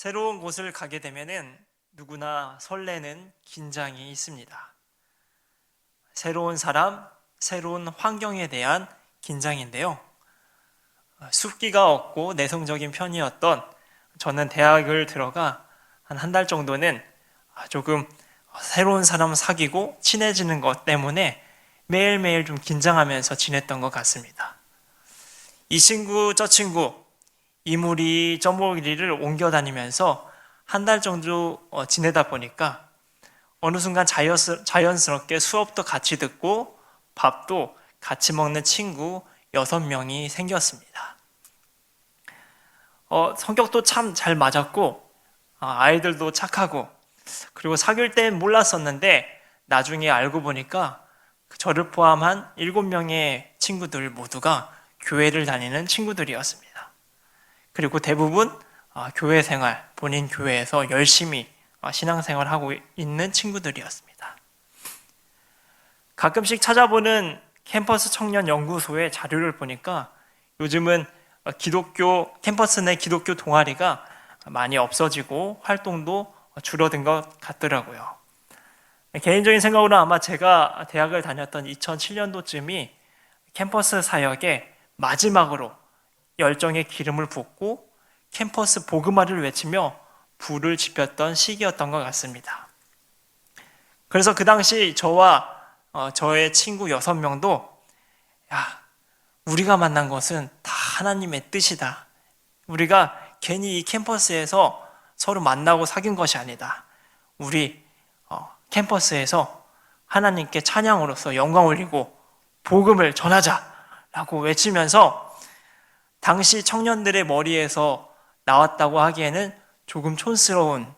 새로운 곳을 가게 되면은 누구나 설레는 긴장이 있습니다. 새로운 사람, 새로운 환경에 대한 긴장인데요. 숲기가 없고 내성적인 편이었던 저는 대학을 들어가 한 한 달 정도는 조금 새로운 사람 사귀고 친해지는 것 때문에 매일매일 좀 긴장하면서 지냈던 것 같습니다. 이 친구, 저 친구, 이무리, 저무리를 옮겨 다니면서 한 달 정도 어, 지내다 보니까 어느 순간 자연스, 자연스럽게 수업도 같이 듣고 밥도 같이 먹는 친구 여섯 명이 생겼습니다. 어, 성격도 참 잘 맞았고, 아, 아이들도 착하고, 그리고 사귈 땐 몰랐었는데, 나중에 알고 보니까 저를 포함한 일곱 명의 친구들 모두가 교회를 다니는 친구들이었습니다. 그리고 대부분 아, 교회 생활, 본인 교회에서 열심히 아, 신앙생활 하고 있는 친구들이었습니다. 가끔씩 찾아보는 캠퍼스 청년 연구소의 자료를 보니까 요즘은 기독교 캠퍼스 내 기독교 동아리가 많이 없어지고 활동도 줄어든 것 같더라고요. 개인적인 생각으로 아마 제가 대학을 다녔던 2007년도쯤이 캠퍼스 사역의 마지막으로 열정의 기름을 붓고 캠퍼스 복음화를 외치며 불을 지폈던 시기였던 것 같습니다. 그래서 그 당시 저와 어, 저의 친구 여섯 명도 야 우리가 만난 것은 다 하나님의 뜻이다. 우리가 괜히 이 캠퍼스에서 서로 만나고 사귄 것이 아니다. 우리 어, 캠퍼스에서 하나님께 찬양으로서 영광 올리고 복음을 전하자라고 외치면서 당시 청년들의 머리에서 나왔다고 하기에는 조금 촌스러운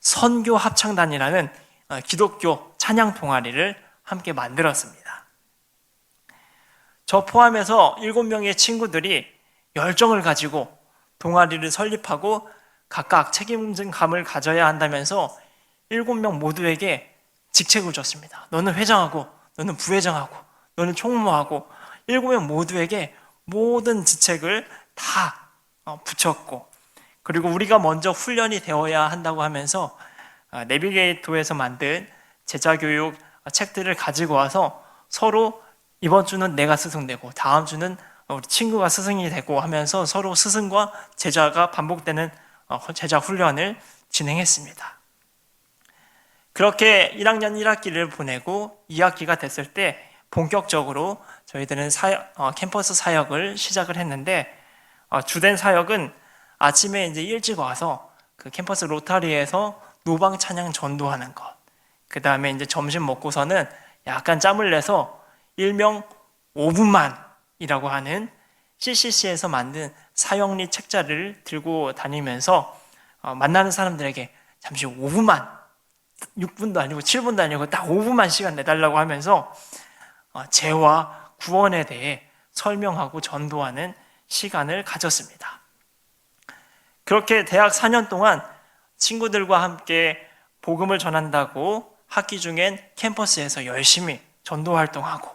선교 합창단이라는 어, 기독교 찬양 동아리를 함께 만들었습니다. 저 포함해서 일곱 명의 친구들이 열정을 가지고 동아리를 설립하고 각각 책임감을 가져야 한다면서 일곱 명 모두에게 직책을 줬습니다. 너는 회장하고, 너는 부회장하고, 너는 총무하고, 일곱 명 모두에게 모든 직책을 다 어, 붙였고, 그리고 우리가 먼저 훈련이 되어야 한다고 하면서 아, 내비게이터에서 만든 제자 교육 책들을 가지고 와서 서로 이번 주는 내가 스승되고 다음 주는 우리 친구가 스승이 되고 하면서 서로 스승과 제자가 반복되는 어, 제자 훈련을 진행했습니다. 그렇게 1학년 1학기를 보내고 2학기가 됐을 때 본격적으로 저희들은 사역, 어, 캠퍼스 사역을 시작을 했는데 어, 주된 사역은 아침에 이제 일찍 와서 그 캠퍼스 로타리에서 노방 찬양 전도하는 것. 그 다음에 이제 점심 먹고서는 약간 짬을 내서 일명 5분만이라고 하는 CCC에서 만든 사형리 책자를 들고 다니면서 어, 만나는 사람들에게 잠시 5분만, 6분도 아니고 7분도 아니고 딱 5분만 시간 내달라고 하면서 어, 죄와 구원에 대해 설명하고 전도하는 시간을 가졌습니다. 그렇게 대학 4년 동안 친구들과 함께 복음을 전한다고 학기 중엔 캠퍼스에서 열심히 전도 활동하고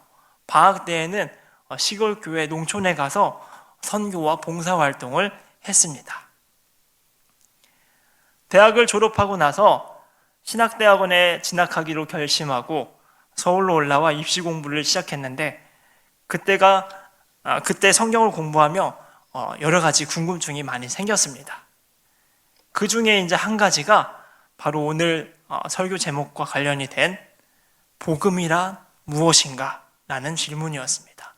방학 때에는 어, 시골 교회 농촌에 가서 선교와 봉사 활동을 했습니다. 대학을 졸업하고 나서 신학대학원에 진학하기로 결심하고 서울로 올라와 입시 공부를 시작했는데 그때가 아, 그때 성경을 공부하며 어, 여러 가지 궁금증이 많이 생겼습니다. 그 중에 이제 한 가지가 바로 오늘 어, 설교 제목과 관련이 된 복음이란 무엇인가? 라는 질문이었습니다.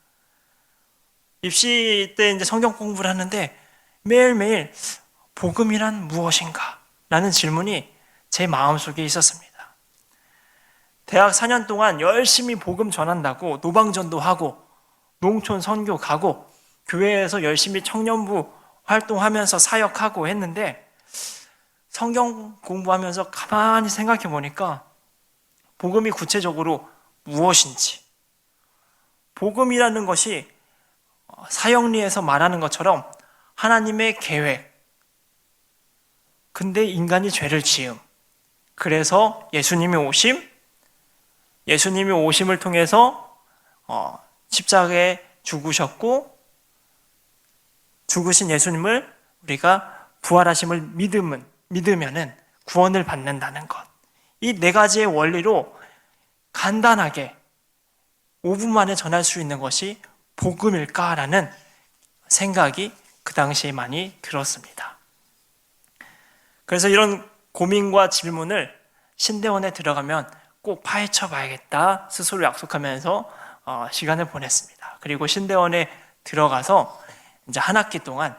입시 때 이제 성경 공부를 하는데 매일매일 복음이란 무엇인가? 라는 질문이 제 마음속에 있었습니다. 대학 4년 동안 열심히 복음 전한다고 노방전도 하고 농촌 선교 가고 교회에서 열심히 청년부 활동하면서 사역하고 했는데 성경 공부하면서 가만히 생각해 보니까 복음이 구체적으로 무엇인지 복음이라는 것이 사형리에서 말하는 것처럼 하나님의 계획 근데 인간이 죄를 지음. 그래서 예수님이 오심 예수님이 오심을 통해서 어, 십자가에 죽으셨고 죽으신 예수님을 우리가 부활하심을 믿으면 믿으면은 구원을 받는다는 것. 이 네 가지의 원리로 간단하게 5분 만에 전할 수 있는 것이 복음일까라는 생각이 그 당시에 많이 들었습니다. 그래서 이런 고민과 질문을 신대원에 들어가면 꼭 파헤쳐 봐야겠다 스스로 약속하면서 어, 시간을 보냈습니다. 그리고 신대원에 들어가서 이제 한 학기 동안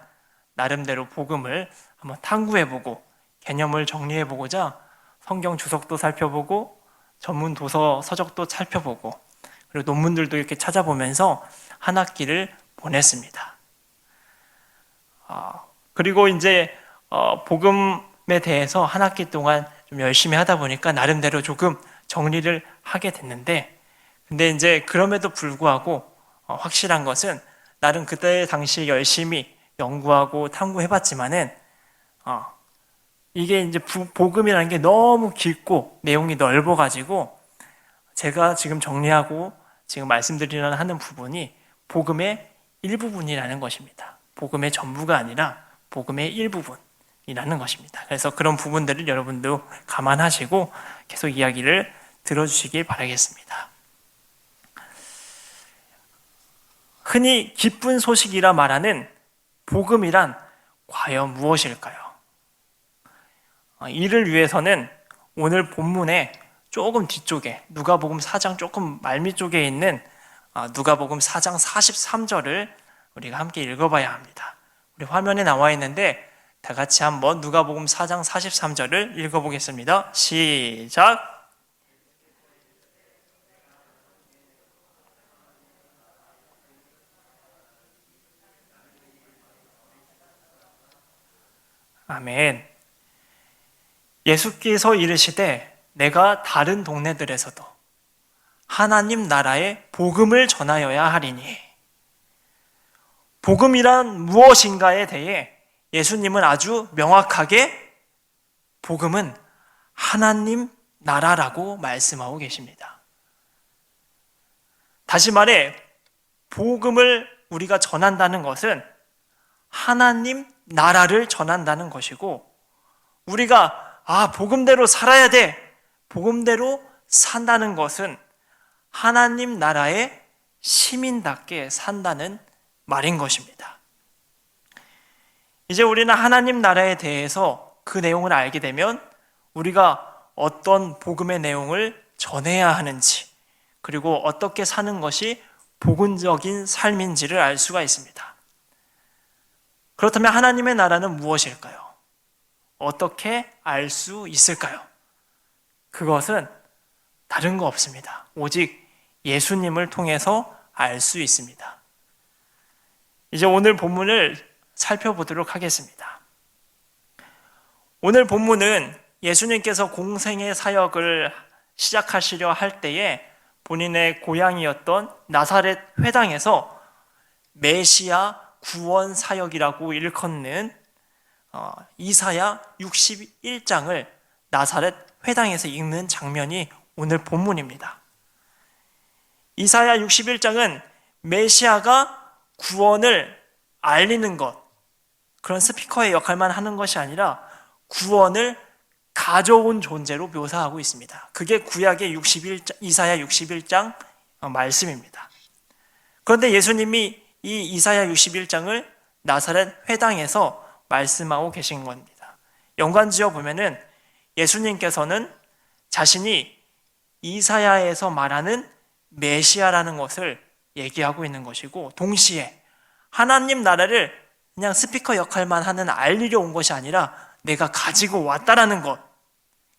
나름대로 복음을 한번 탐구해보고 개념을 정리해보고자 성경 주석도 살펴보고 전문 도서 서적도 살펴보고 그리고 논문들도 이렇게 찾아보면서 한 학기를 보냈습니다. 어, 그리고 이제 어, 복음에 대해서 한 학기 동안 좀 열심히 하다 보니까 나름대로 조금 정리를 하게 됐는데 근데 이제 그럼에도 불구하고 어, 확실한 것은 나름 그때 당시 열심히 연구하고 탐구해봤지만은 어, 이게 이제 부, 복음이라는 게 너무 깊고 내용이 넓어가지고 제가 지금 정리하고 지금 말씀드리려 하는 부분이 복음의 일부분이라는 것입니다. 복음의 전부가 아니라 복음의 일부분이라는 것입니다. 그래서 그런 부분들을 여러분도 감안하시고 계속 이야기를 들어주시길 바라겠습니다. 흔히 기쁜 소식이라 말하는 복음이란 과연 무엇일까요? 어, 이를 위해서는 오늘 본문에 조금 뒤쪽에 누가복음 4장 조금 말미 쪽에 있는 어, 누가복음 4장 43절을 우리가 함께 읽어봐야 합니다. 우리 화면에 나와 있는데 다 같이 한번 누가복음 4장 43절을 읽어보겠습니다. 시작. 아멘. 예수께서 이르시되 내가 다른 동네들에서도 하나님 나라의 복음을 전하여야 하리니 복음이란 무엇인가에 대해 예수님은 아주 명확하게 복음은 하나님 나라라고 말씀하고 계십니다. 다시 말해 복음을 우리가 전한다는 것은 하나님 나라를 전한다는 것이고 우리가 아 복음대로 살아야 돼 복음대로 산다는 것은 하나님 나라의 시민답게 산다는 말인 것입니다. 이제 우리는 하나님 나라에 대해서 그 내용을 알게 되면 우리가 어떤 복음의 내용을 전해야 하는지 그리고 어떻게 사는 것이 복음적인 삶인지를 알 수가 있습니다. 그렇다면 하나님의 나라는 무엇일까요? 어떻게 알 수 있을까요? 그것은 다른 거 없습니다. 오직 예수님을 통해서 알 수 있습니다. 이제 오늘 본문을 살펴보도록 하겠습니다. 오늘 본문은 예수님께서 공생의 사역을 시작하시려 할 때에 본인의 고향이었던 나사렛 회당에서 메시아 구원 사역이라고 일컫는 어, 이사야 61장을 나사렛 회당에서 읽는 장면이 오늘 본문입니다. 이사야 61장은 메시아가 구원을 알리는 것, 그런 스피커의 역할만 하는 것이 아니라 구원을 가져온 존재로 묘사하고 있습니다. 그게 구약의 61장, 이사야 61장 말씀입니다. 그런데 예수님이 이 이사야 61장을 나사렛 회당에서 말씀하고 계신 겁니다. 연관지어 보면은 예수님께서는 자신이 이사야에서 말하는 메시아라는 것을 얘기하고 있는 것이고 동시에 하나님 나라를 그냥 스피커 역할만 하는 알리려 온 것이 아니라 내가 가지고 왔다라는 것.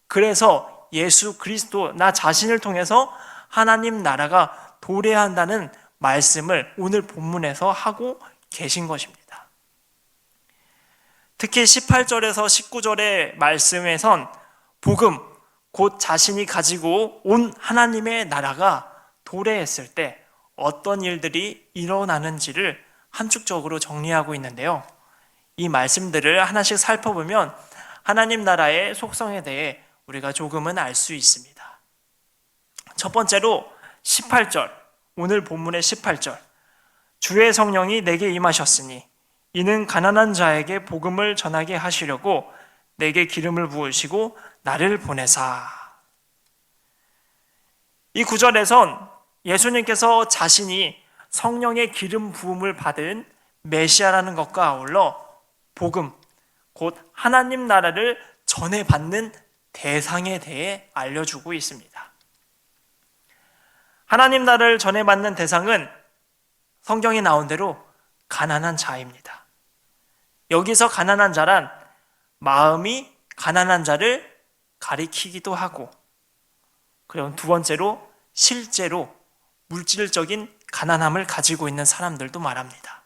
그래서 예수 그리스도 나 자신을 통해서 하나님 나라가 도래한다는 말씀을 오늘 본문에서 하고 계신 것입니다. 특히 18절에서 19절의 말씀에선 복음, 곧 자신이 가지고 온 하나님의 나라가 도래했을 때 어떤 일들이 일어나는지를 함축적으로 정리하고 있는데요. 이 말씀들을 하나씩 살펴보면 하나님 나라의 속성에 대해 우리가 조금은 알 수 있습니다. 첫 번째로 18절, 오늘 본문의 18절. 주의 성령이 내게 임하셨으니 이는 가난한 자에게 복음을 전하게 하시려고 내게 기름을 부으시고 나를 보내사. 이 구절에선 예수님께서 자신이 성령의 기름 부음을 받은 메시아라는 것과 아울러 복음, 곧 하나님 나라를 전해받는 대상에 대해 알려주고 있습니다. 하나님 나라를 전해받는 대상은 성경에 나온 대로 가난한 자입니다. 여기서 가난한 자란 마음이 가난한 자를 가리키기도 하고, 그리고 두 번째로 실제로 물질적인 가난함을 가지고 있는 사람들도 말합니다.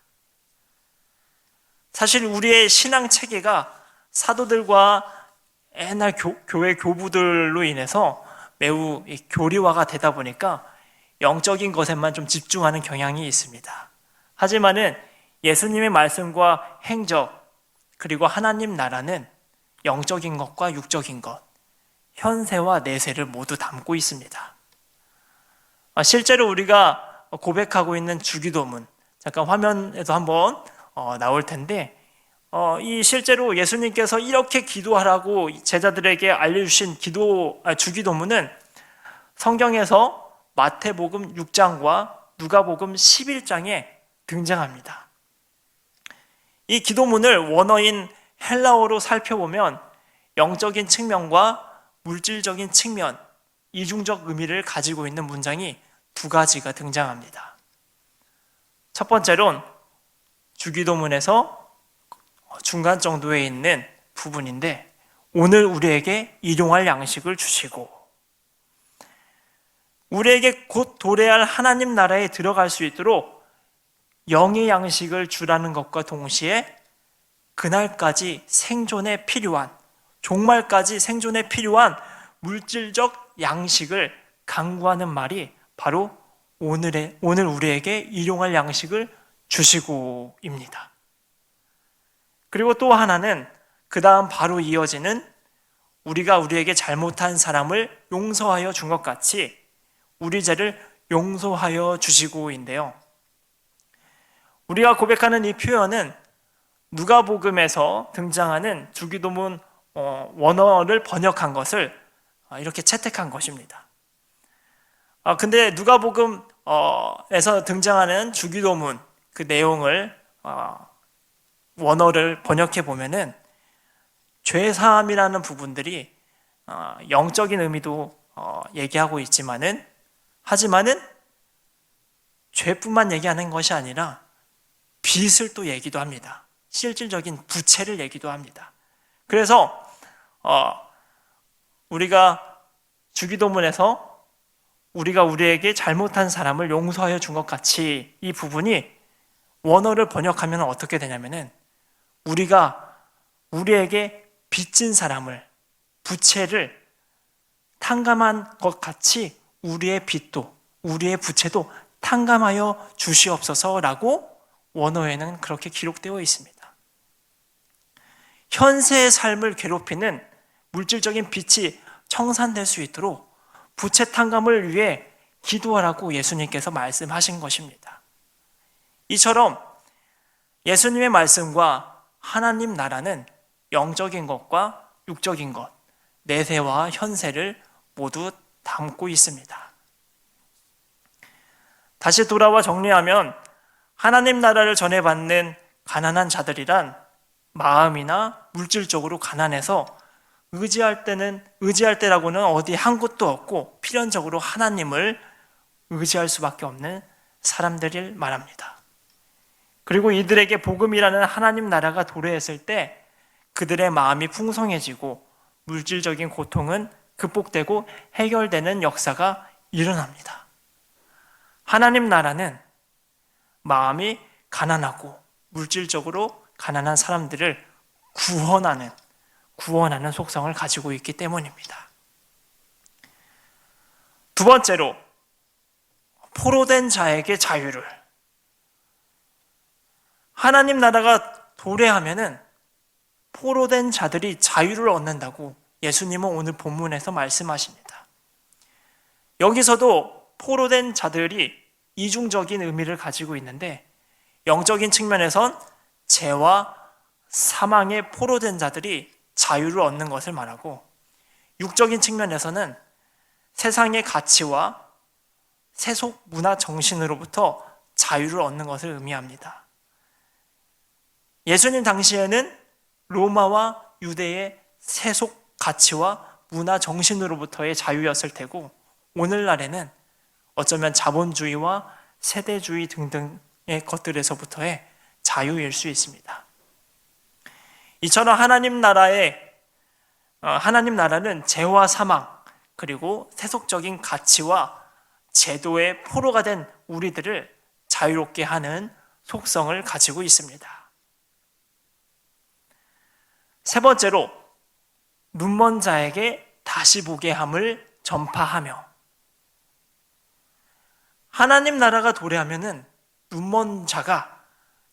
사실 우리의 신앙 체계가 사도들과 옛날 교, 교회 교부들로 인해서 매우 교리화가 되다 보니까 영적인 것에만 좀 집중하는 경향이 있습니다. 하지만은 예수님의 말씀과 행적 그리고 하나님 나라는 영적인 것과 육적인 것, 현세와 내세를 모두 담고 있습니다. 아, 실제로 우리가 고백하고 있는 주기도문 잠깐 화면에도 한번 어, 나올 텐데 어, 이 실제로 예수님께서 이렇게 기도하라고 제자들에게 알려주신 기도 아, 주기도문은 성경에서 마태복음 6장과 누가복음 11장에 등장합니다. 이 기도문을 원어인 헬라어로 살펴보면 영적인 측면과 물질적인 측면, 이중적 의미를 가지고 있는 문장이 두 가지가 등장합니다. 첫 번째론 주기도문에서 중간 정도에 있는 부분인데 오늘 우리에게 일용할 양식을 주시고 우리에게 곧 도래할 하나님 나라에 들어갈 수 있도록 영의 양식을 주라는 것과 동시에 그날까지 생존에 필요한 종말까지 생존에 필요한 물질적 양식을 강구하는 말이 바로 오늘의 오늘 우리에게 일용할 양식을 주시고입니다. 그리고 또 하나는 그 다음 바로 이어지는 우리가 우리에게 잘못한 사람을 용서하여 준 것 같이 우리 죄를 용서하여 주시고인데요. 우리가 고백하는 이 표현은 누가복음에서 등장하는 주기도문 어, 원어를 번역한 것을 어, 이렇게 채택한 것입니다. 아, 근데 누가복음에서 등장하는 주기도문 그 내용을 어, 원어를 번역해 보면은 죄 사함이라는 부분들이 영적인 의미도 얘기하고 있지만은 하지만은 죄뿐만 얘기하는 것이 아니라 빚을 또 얘기도 합니다. 실질적인 부채를 얘기도 합니다. 그래서 어, 우리가 주기도문에서 우리가 우리에게 잘못한 사람을 용서하여 준 것 같이 이 부분이 원어를 번역하면 어떻게 되냐면은 우리가 우리에게 빚진 사람을 부채를 탕감한 것 같이 우리의 빚도 우리의 부채도 탕감하여 주시옵소서라고 원어에는 그렇게 기록되어 있습니다. 현세의 삶을 괴롭히는 물질적인 빚이 청산될 수 있도록 부채 탕감을 위해 기도하라고 예수님께서 말씀하신 것입니다. 이처럼 예수님의 말씀과 하나님 나라는 영적인 것과 육적인 것, 내세와 현세를 모두 담고 있습니다. 다시 돌아와 정리하면 하나님 나라를 전해받는 가난한 자들이란 마음이나 물질적으로 가난해서 의지할 때는 의지할 때라고는 어디 한 곳도 없고 필연적으로 하나님을 의지할 수밖에 없는 사람들을 말합니다. 그리고 이들에게 복음이라는 하나님 나라가 도래했을 때 그들의 마음이 풍성해지고 물질적인 고통은 극복되고 해결되는 역사가 일어납니다. 하나님 나라는 마음이 가난하고 물질적으로 가난한 사람들을 구원하는 구원하는 속성을 가지고 있기 때문입니다. 두 번째로 포로된 자에게 자유를 하나님 나라가 도래하면은 포로된 자들이 자유를 얻는다고 예수님은 오늘 본문에서 말씀하십니다. 여기서도 포로된 자들이 이중적인 의미를 가지고 있는데 영적인 측면에선 죄와 사망에 포로된 자들이 자유를 얻는 것을 말하고 육적인 측면에서는 세상의 가치와 세속 문화 정신으로부터 자유를 얻는 것을 의미합니다. 예수님 당시에는 로마와 유대의 세속 가치와 문화 정신으로부터의 자유였을 테고 오늘날에는 어쩌면 자본주의와 세대주의 등등의 것들에서부터의 자유일 수 있습니다. 이처럼 하나님 나라의 어, 하나님 나라는 죄와 사망 그리고 세속적인 가치와 제도의 포로가 된 우리들을 자유롭게 하는 속성을 가지고 있습니다. 세 번째로 눈먼 자에게 다시 보게 함을 전파하며 하나님 나라가 도래하면은 눈먼 자가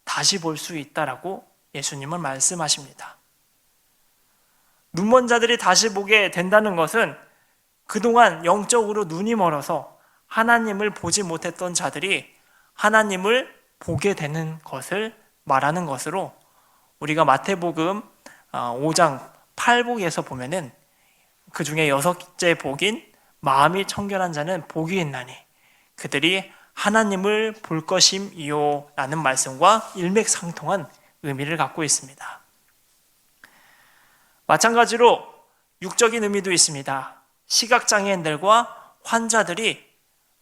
다시 볼 수 있다라고 예수님은 말씀하십니다. 눈먼 자들이 다시 보게 된다는 것은 그동안 영적으로 눈이 멀어서 하나님을 보지 못했던 자들이 하나님을 보게 되는 것을 말하는 것으로 우리가 마태복음 5장 8복에서 보면은 그 중에 여섯째 복인 마음이 청결한 자는 복이 있나니 그들이 하나님을 볼 것임이요 라는 말씀과 일맥상통한 의미를 갖고 있습니다. 마찬가지로 육적인 의미도 있습니다. 시각장애인들과 환자들이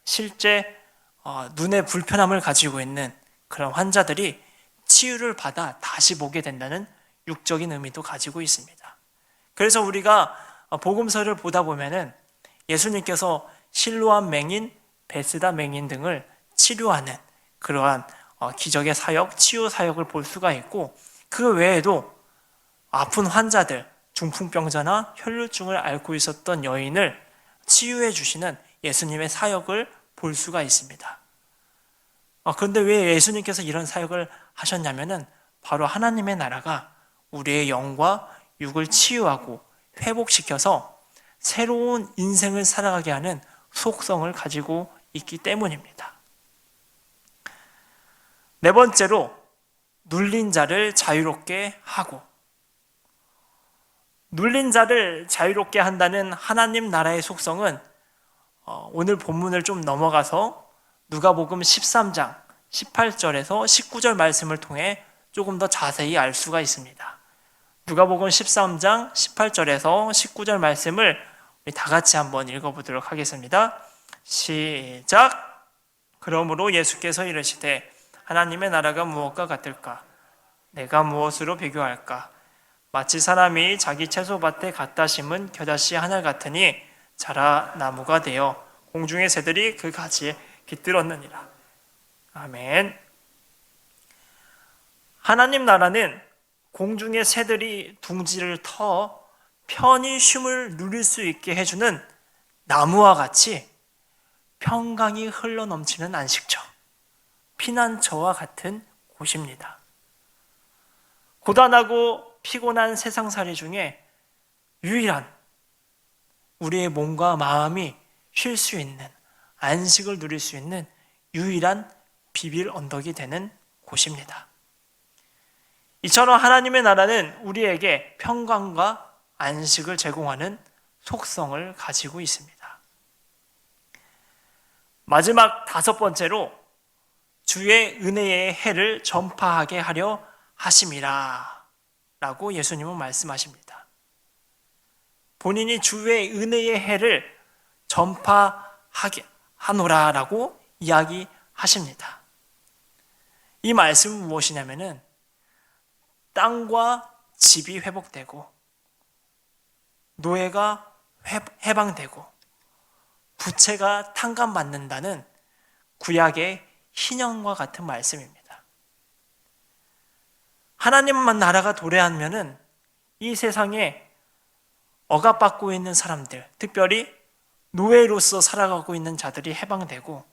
실제 어, 눈의 불편함을 가지고 있는 그런 환자들이 치유를 받아 다시 보게 된다는 육적인 의미도 가지고 있습니다. 그래서 우리가 복음서를 보다 보면은 예수님께서 실로암 맹인, 베스다 맹인 등을 치료하는 그러한 어, 기적의 사역, 치유 사역을 볼 수가 있고 그 외에도 아픈 환자들, 중풍병자나 혈류증을 앓고 있었던 여인을 치유해 주시는 예수님의 사역을 볼 수가 있습니다. 어, 그런데 왜 예수님께서 이런 사역을 하셨냐면은 바로 하나님의 나라가 우리의 영과 육을 치유하고 회복시켜서 새로운 인생을 살아가게 하는 속성을 가지고 있기 때문입니다. 네 번째로 눌린 자를 자유롭게 하고 눌린 자를 자유롭게 한다는 하나님 나라의 속성은 어, 오늘 본문을 좀 넘어가서 누가복음 13장 18절에서 19절 말씀을 통해 조금 더 자세히 알 수가 있습니다. 누가복음 13장 18절에서 19절 말씀을 다 같이 한번 읽어보도록 하겠습니다. 시작. 그러므로 예수께서 이르시되 하나님의 나라가 무엇과 같을까? 내가 무엇으로 비교할까? 마치 사람이 자기 채소밭에 갖다 심은 겨자씨 하나 같으니 자라 나무가 되어 공중의 새들이 그 가지에 깃들었느니라. 아멘. 하나님 나라는 공중의 새들이 둥지를 터 편히 쉼을 누릴 수 있게 해주는 나무와 같이 평강이 흘러 넘치는 안식처, 피난처와 같은 곳입니다. 고단하고 피곤한 세상살이 중에 유일한 우리의 몸과 마음이 쉴 수 있는 안식을 누릴 수 있는 유일한 비빌 언덕이 되는 곳입니다. 이처럼 하나님의 나라는 우리에게 평강과 안식을 제공하는 속성을 가지고 있습니다. 마지막 다섯 번째로 주의 은혜의 해를 전파하게 하려 하심이라 라고 예수님은 말씀하십니다. 본인이 주의 은혜의 해를 전파하게 하노라 라고 이야기하십니다. 이 말씀은 무엇이냐면은 땅과 집이 회복되고 노예가 해방되고 부채가 탕감받는다는 구약의 희년과 같은 말씀입니다. 하나님만 나라가 도래하면은 이 세상에 억압받고 있는 사람들, 특별히 노예로서 살아가고 있는 자들이 해방되고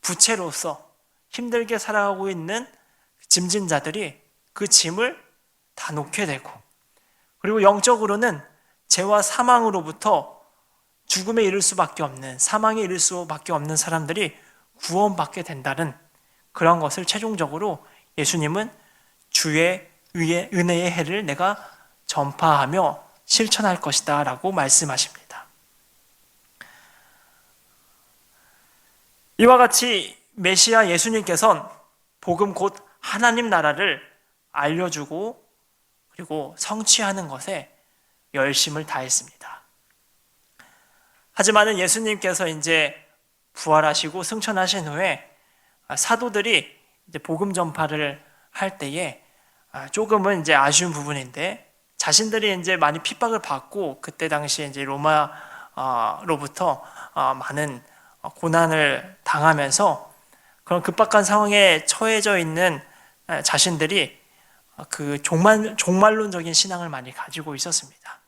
부채로서 힘들게 살아가고 있는 짐진자들이 그 짐을 다 놓게 되고 그리고 영적으로는 죄와 사망으로부터 죽음에 이를 수밖에 없는 사망에 이를 수밖에 없는 사람들이 구원받게 된다는 그런 것을 최종적으로 예수님은 주의 은혜의 해를 내가 전파하며 실천할 것이다 라고 말씀하십니다. 이와 같이 메시아 예수님께서는 복음 곧 하나님 나라를 알려주고 그리고 성취하는 것에 열심을 다했습니다. 하지만은 예수님께서 이제 부활하시고 승천하신 후에 사도들이 이제 복음 전파를 할 때에 조금은 이제 아쉬운 부분인데 자신들이 이제 많이 핍박을 받고 그때 당시에 이제 로마로부터 많은 고난을 당하면서 그런 급박한 상황에 처해져 있는 자신들이 그 종말, 종말론적인 신앙을 많이 가지고 있었습니다.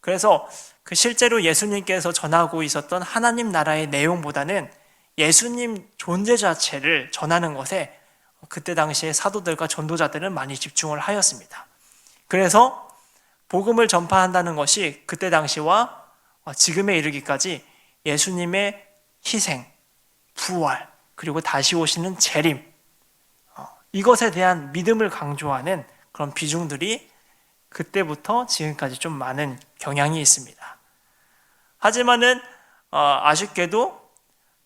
그래서 그 실제로 예수님께서 전하고 있었던 하나님 나라의 내용보다는 예수님 존재 자체를 전하는 것에 그때 당시에 사도들과 전도자들은 많이 집중을 하였습니다. 그래서 복음을 전파한다는 것이 그때 당시와 지금에 이르기까지 예수님의 희생, 부활, 그리고 다시 오시는 재림, 어, 이것에 대한 믿음을 강조하는 그런 비중들이 그때부터 지금까지 좀 많은 경향이 있습니다. 하지만은 어, 아쉽게도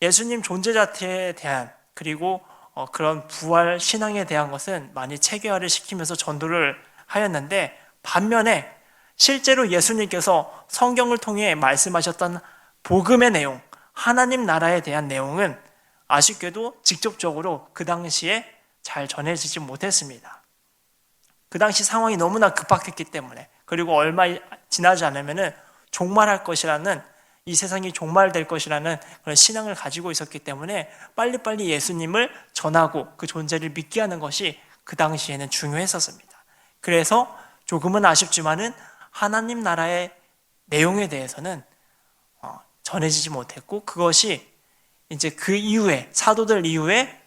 예수님 존재 자체에 대한 그리고 어, 그런 부활 신앙에 대한 것은 많이 체계화를 시키면서 전도를 하였는데 반면에 실제로 예수님께서 성경을 통해 말씀하셨던 복음의 내용, 하나님 나라에 대한 내용은 아쉽게도 직접적으로 그 당시에 잘 전해지지 못했습니다. 그 당시 상황이 너무나 급박했기 때문에 그리고 얼마 지나지 않으면은 종말할 것이라는 이 세상이 종말될 것이라는 그런 신앙을 가지고 있었기 때문에 빨리빨리 예수님을 전하고 그 존재를 믿게 하는 것이 그 당시에는 중요했었습니다. 그래서 조금은 아쉽지만은 하나님 나라의 내용에 대해서는 어, 전해지지 못했고 그것이 이제 그 이후에 사도들 이후에 어,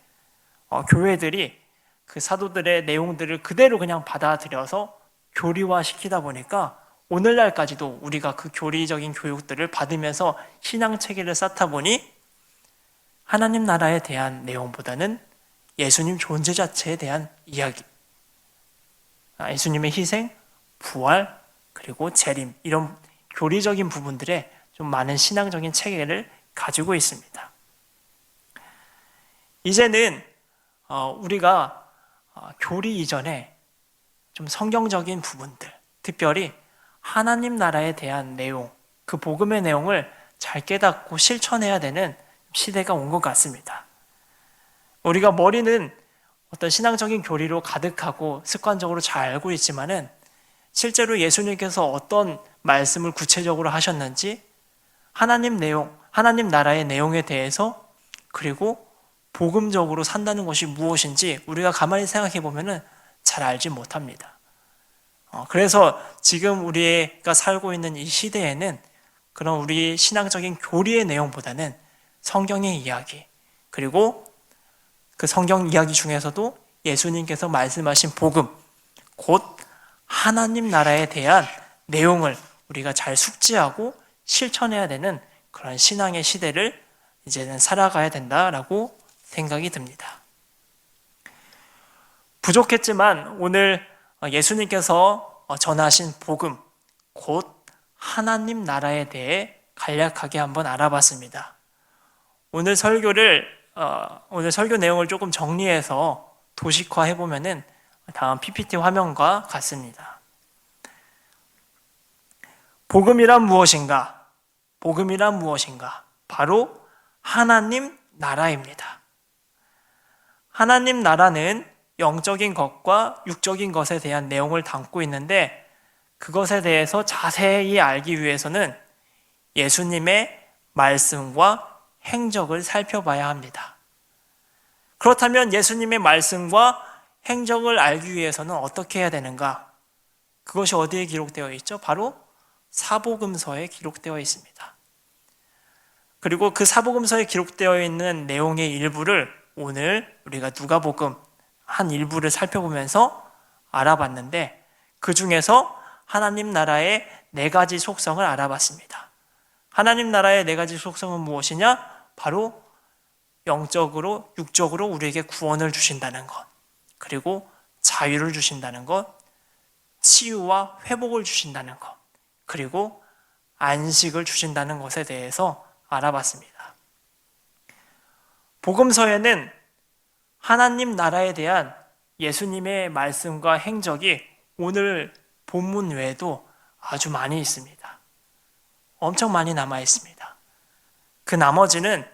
교회들이 그 사도들의 내용들을 그대로 그냥 받아들여서 교리화 시키다 보니까 오늘날까지도 우리가 그 교리적인 교육들을 받으면서 신앙 체계를 쌓다 보니 하나님 나라에 대한 내용보다는 예수님 존재 자체에 대한 이야기, 아, 예수님의 희생, 부활, 그리고 재림 이런 교리적인 부분들에 좀 많은 신앙적인 체계를 가지고 있습니다. 이제는 어, 우리가 어, 교리 이전에 좀 성경적인 부분들, 특별히 하나님 나라에 대한 내용, 그 복음의 내용을 잘 깨닫고 실천해야 되는 시대가 온 것 같습니다. 우리가 머리는 어떤 신앙적인 교리로 가득하고 습관적으로 잘 알고 있지만은 실제로 예수님께서 어떤 말씀을 구체적으로 하셨는지 하나님 내용, 하나님 나라의 내용에 대해서 그리고 복음적으로 산다는 것이 무엇인지 우리가 가만히 생각해 보면은 잘 알지 못합니다. 어, 그래서 지금 우리가 살고 있는 이 시대에는 그런 우리 신앙적인 교리의 내용보다는 성경의 이야기, 그리고 그 성경 이야기 중에서도 예수님께서 말씀하신 복음, 곧 하나님 나라에 대한 내용을 우리가 잘 숙지하고 실천해야 되는 그런 신앙의 시대를 이제는 살아가야 된다라고 생각이 듭니다. 부족했지만 오늘 예수님께서 전하신 복음, 곧 하나님 나라에 대해 간략하게 한번 알아봤습니다. 오늘 설교를 어, 오늘 설교 내용을 조금 정리해서 도식화해 보면은 다음 PPT 화면과 같습니다. 복음이란 무엇인가? 복음이란 무엇인가? 바로 하나님 나라입니다. 하나님 나라는 영적인 것과 육적인 것에 대한 내용을 담고 있는데 그것에 대해서 자세히 알기 위해서는 예수님의 말씀과 행적을 살펴봐야 합니다. 그렇다면 예수님의 말씀과 행적을 알기 위해서는 어떻게 해야 되는가? 그것이 어디에 기록되어 있죠? 바로 사복음서에 기록되어 있습니다. 그리고 그 사복음서에 기록되어 있는 내용의 일부를 오늘 우리가 누가복음 한 일부를 살펴보면서 알아봤는데 그 중에서 하나님 나라의 네 가지 속성을 알아봤습니다. 하나님 나라의 네 가지 속성은 무엇이냐? 바로 영적으로, 육적으로 우리에게 구원을 주신다는 것. 그리고 자유를 주신다는 것, 치유와 회복을 주신다는 것, 그리고 안식을 주신다는 것에 대해서 알아봤습니다. 복음서에는 하나님 나라에 대한 예수님의 말씀과 행적이 오늘 본문 외에도 아주 많이 있습니다. 엄청 많이 남아 있습니다. 그 나머지는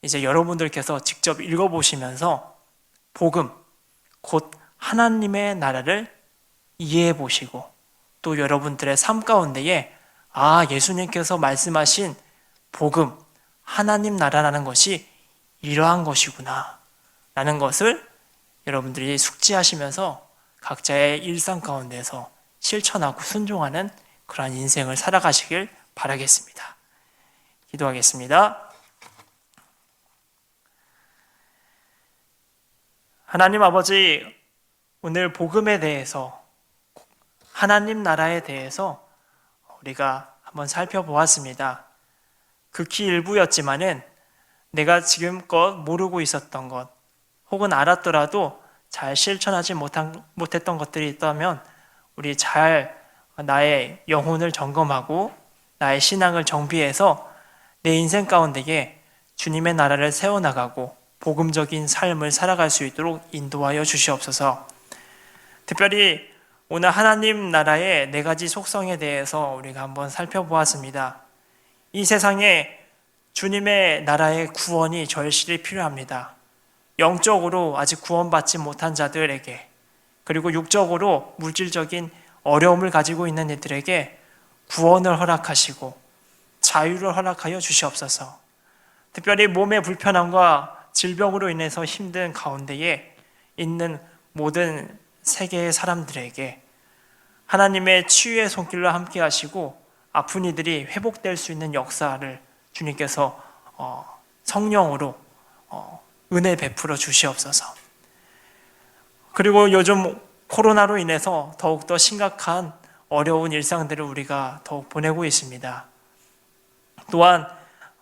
이제 여러분들께서 직접 읽어보시면서 복음, 곧 하나님의 나라를 이해해 보시고 또 여러분들의 삶 가운데에 아, 예수님께서 말씀하신 복음, 하나님 나라라는 것이 이러한 것이구나. 라는 것을 여러분들이 숙지하시면서 각자의 일상 가운데서 실천하고 순종하는 그러한 인생을 살아가시길 바라겠습니다. 기도하겠습니다. 하나님 아버지, 오늘 복음에 대해서, 하나님 나라에 대해서 우리가 한번 살펴보았습니다. 극히 일부였지만은 내가 지금껏 모르고 있었던 것, 혹은 알았더라도 잘 실천하지 못한, 못했던 것들이 있다면 우리 잘 나의 영혼을 점검하고 나의 신앙을 정비해서 내 인생 가운데에 주님의 나라를 세워나가고 복음적인 삶을 살아갈 수 있도록 인도하여 주시옵소서. 특별히 오늘 하나님 나라의 네 가지 속성에 대해서 우리가 한번 살펴보았습니다. 이 세상에 주님의 나라의 구원이 절실히 필요합니다. 영적으로 아직 구원받지 못한 자들에게 그리고 육적으로 물질적인 어려움을 가지고 있는 이들에게 구원을 허락하시고 자유를 허락하여 주시옵소서. 특별히 몸의 불편함과 질병으로 인해서 힘든 가운데에 있는 모든 세계의 사람들에게 하나님의 치유의 손길로 함께 하시고 아픈 이들이 회복될 수 있는 역사를 주님께서 어, 성령으로 어, 은혜 베풀어 주시옵소서. 그리고 요즘 코로나로 인해서 더욱더 심각한 어려운 일상들을 우리가 더욱 보내고 있습니다. 또한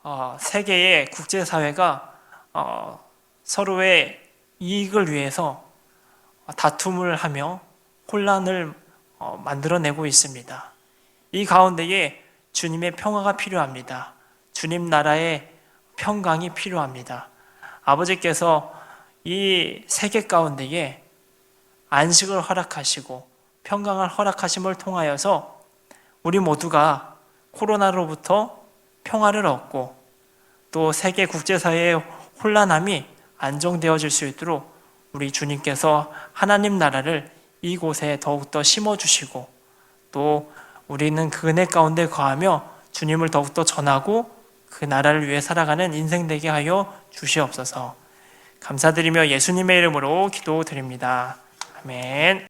어, 세계의 국제사회가 어, 서로의 이익을 위해서 다툼을 하며 혼란을 어, 만들어내고 있습니다. 이 가운데에 주님의 평화가 필요합니다. 주님 나라의 평강이 필요합니다. 아버지께서 이 세계 가운데에 안식을 허락하시고 평강을 허락하심을 통하여서 우리 모두가 코로나로부터 평화를 얻고 또 세계 국제사회의 혼란함이 안정되어질 수 있도록 우리 주님께서 하나님 나라를 이곳에 더욱더 심어주시고 또 우리는 그 은혜 가운데 거하며 주님을 더욱더 전하고 그 나라를 위해 살아가는 인생 되게 하여 주시옵소서. 감사드리며 예수님의 이름으로 기도드립니다. 아멘.